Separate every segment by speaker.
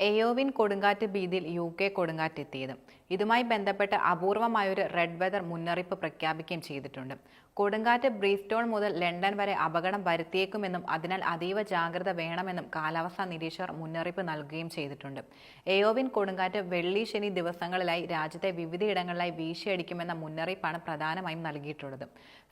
Speaker 1: എയോവിൻ കൊടുങ്കാറ്റ് ഭീതിയിൽ U K കൊടുങ്കാറ്റെത്തിയത്. ഇതുമായി ബന്ധപ്പെട്ട് അപൂർവമായൊരു റെഡ് വെതർ മുന്നറിയിപ്പ് പ്രഖ്യാപിക്കുകയും ചെയ്തിട്ടുണ്ട്. കൊടുങ്കാറ്റ് ബ്രീസ്റ്റോൾ മുതൽ ലണ്ടൻ വരെ അപകടം വരുത്തിയേക്കുമെന്നും അതിനാൽ അതീവ ജാഗ്രത വേണമെന്നും കാലാവസ്ഥാ നിരീക്ഷകർ മുന്നറിയിപ്പ് നൽകുകയും ചെയ്തിട്ടുണ്ട്. എയോവിൻ കൊടുങ്കാറ്റ് വെള്ളി ശനി ദിവസങ്ങളിലായി രാജ്യത്തെ വിവിധയിടങ്ങളിലായി വീശിയടിക്കുമെന്ന മുന്നറിയിപ്പാണ് പ്രധാനമായും നൽകിയിട്ടുള്ളത്.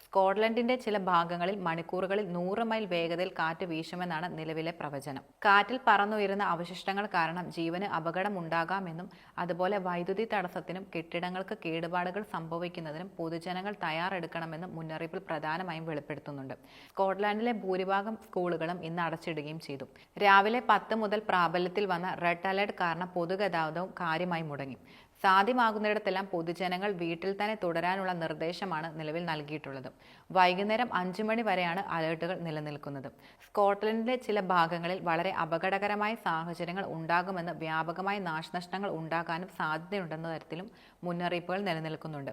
Speaker 1: സ്കോട്ട്ലൻഡിന്റെ ചില ഭാഗങ്ങളിൽ മണിക്കൂറുകളിൽ നൂറ് മൈൽ വേഗതയിൽ കാറ്റ് വീശുമെന്നാണ് നിലവിലെ പ്രവചനം. കാറ്റിൽ പറന്നുയരുന്ന അവശിഷ്ടങ്ങൾ കാരണം ജീവന് അപകടമുണ്ടാകാമെന്നും അതുപോലെ വൈദ്യുതി തടസ്സത്തിനും കെട്ടിടങ്ങൾക്ക് കേടുപാടുകൾ സംഭവിക്കുന്നതിനും പൊതുജനങ്ങൾ തയ്യാറെടുക്കണമെന്നും മുന്നറിയിപ്പിൽ പ്രധാനമായും വെളിപ്പെടുത്തുന്നുണ്ട്. സ്കോട്ട്ലാൻഡിലെ ഭൂരിഭാഗം സ്കൂളുകളും ഇന്ന് അടച്ചിടുകയും ചെയ്തു. രാവിലെ പത്ത് മുതൽ പ്രാബല്യത്തിൽ വന്ന റെഡ് അലർട്ട് കാരണം പൊതുഗതാഗതവും കാര്യമായി മുടങ്ങി. സാധ്യമാകുന്നിടത്തെല്ലാം പൊതുജനങ്ങൾ വീട്ടിൽ തന്നെ തുടരാനുള്ള നിർദ്ദേശമാണ് നിലവിൽ നൽകിയിട്ടുള്ളത്. വൈകുന്നേരം അഞ്ചു മണി വരെയാണ് അലേർട്ടുകൾ നിലനിൽക്കുന്നത്. സ്കോട്ട്ലൻഡിലെ ചില ഭാഗങ്ങളിൽ വളരെ അപകടകരമായ സാഹചര്യങ്ങൾ ഉണ്ടാകുമെന്ന് വ്യാപകമായ നാശനഷ്ടങ്ങൾ ഉണ്ടാകാനും സാധ്യതയുണ്ടെന്ന തരത്തിലും മുന്നറിയിപ്പുകൾ നിലനിൽക്കുന്നുണ്ട്.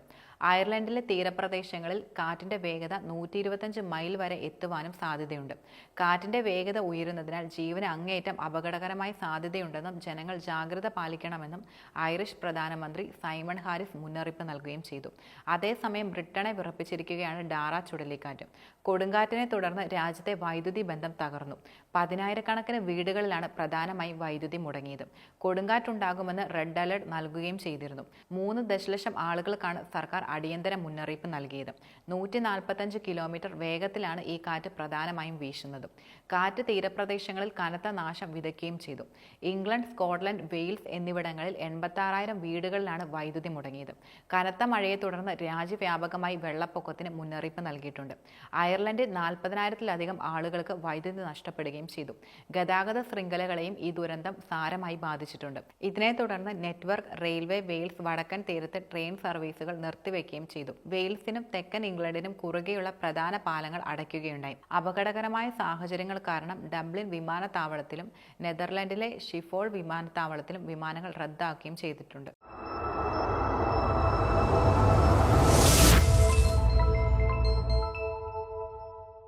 Speaker 1: അയർലൻഡിലെ തീരപ്രദേശങ്ങളിൽ കാറ്റിന്റെ വേഗത നൂറ്റി ഇരുപത്തഞ്ച് മൈൽ വരെ എത്തുവാനും സാധ്യതയുണ്ട്. കാറ്റിന്റെ വേഗത ഉയരുന്നതിനാൽ ജീവന് അങ്ങേയറ്റം അപകടകരമായ സാധ്യതയുണ്ടെന്നും ജനങ്ങൾ ജാഗ്രത പാലിക്കണമെന്നും ഐറിഷ് പ്രധാനമന്ത്രി സൈമൺ ഹാരിസ് മുന്നറിയിപ്പ് നൽകുകയും ചെയ്തു. അതേസമയം ബ്രിട്ടനെ വിറപ്പിച്ചിരിക്കുകയാണ് ഡാറ ചുഴലിക്കാറ്റ്. കൊടുങ്കാറ്റിനെ തുടർന്ന് രാജ്യത്തെ വൈദ്യുതി ബന്ധം തകർന്നു. പതിനായിരക്കണക്കിന് വീടുകളിലാണ് പ്രധാനമായും വൈദ്യുതി മുടങ്ങിയത്. കൊടുങ്കാറ്റുണ്ടാകുമെന്ന് റെഡ് അലർട്ട് നൽകുകയും ചെയ്തിരുന്നു. മൂന്ന് ദശലക്ഷം ആളുകൾക്കാണ് സർക്കാർ അടിയന്തര മുന്നറിയിപ്പ് നൽകിയത്. നൂറ്റി നാൽപ്പത്തഞ്ച് കിലോമീറ്റർ വേഗത്തിലാണ് ഈ കാറ്റ് പ്രധാനമായും വീശുന്നത്. കാറ്റ് തീരപ്രദേശങ്ങളിൽ കനത്ത നാശം വിതയ്ക്കുകയും ചെയ്തു. ഇംഗ്ലണ്ട് സ്കോട്ട്ലൻഡ് വെയിൽസ് എന്നിവിടങ്ങളിൽ എൺപത്താറായിരം വീടുകളിലാണ് വൈദ്യുതി മുടങ്ങിയത്. കനത്ത മഴയെ തുടർന്ന് രാജ്യവ്യാപകമായി വെള്ളപ്പൊക്കത്തിന് മുന്നറിയിപ്പ് നൽകിയിട്ടുണ്ട്. അയർലൻഡിൽ നാൽപ്പതിനായിരത്തിലധികം ആളുകൾക്ക് വൈദ്യുതി നഷ്ടപ്പെടുകയും ചെയ്തു. ഗതാഗത ശൃംഖലകളെയും ഈ ദുരന്തം സാരമായി ബാധിച്ചിട്ടുണ്ട്. ഇതിനെ തുടർന്ന് നെറ്റ്വർക്ക് റെയിൽവേ വെയിൽസ് വടക്കൻ തീരത്ത് ട്രെയിൻ സർവീസുകൾ നിർത്തിവെക്കുകയും ചെയ്തു. വെയിൽസിനും തെക്കൻ ഇംഗ്ലണ്ടിനും കുറുകെയുള്ള പ്രധാന പാലങ്ങൾ അടയ്ക്കുകയുണ്ടായി. അപകടകരമായ സാഹചര്യങ്ങൾ കാരണം ഡബ്ലിൻ വിമാനത്താവളത്തിലും നെതർലൻഡിലെ ഷിഫോൾ വിമാനത്താവളത്തിലും വിമാനങ്ങൾ റദ്ദാക്കുകയും ചെയ്തിട്ടുണ്ട്.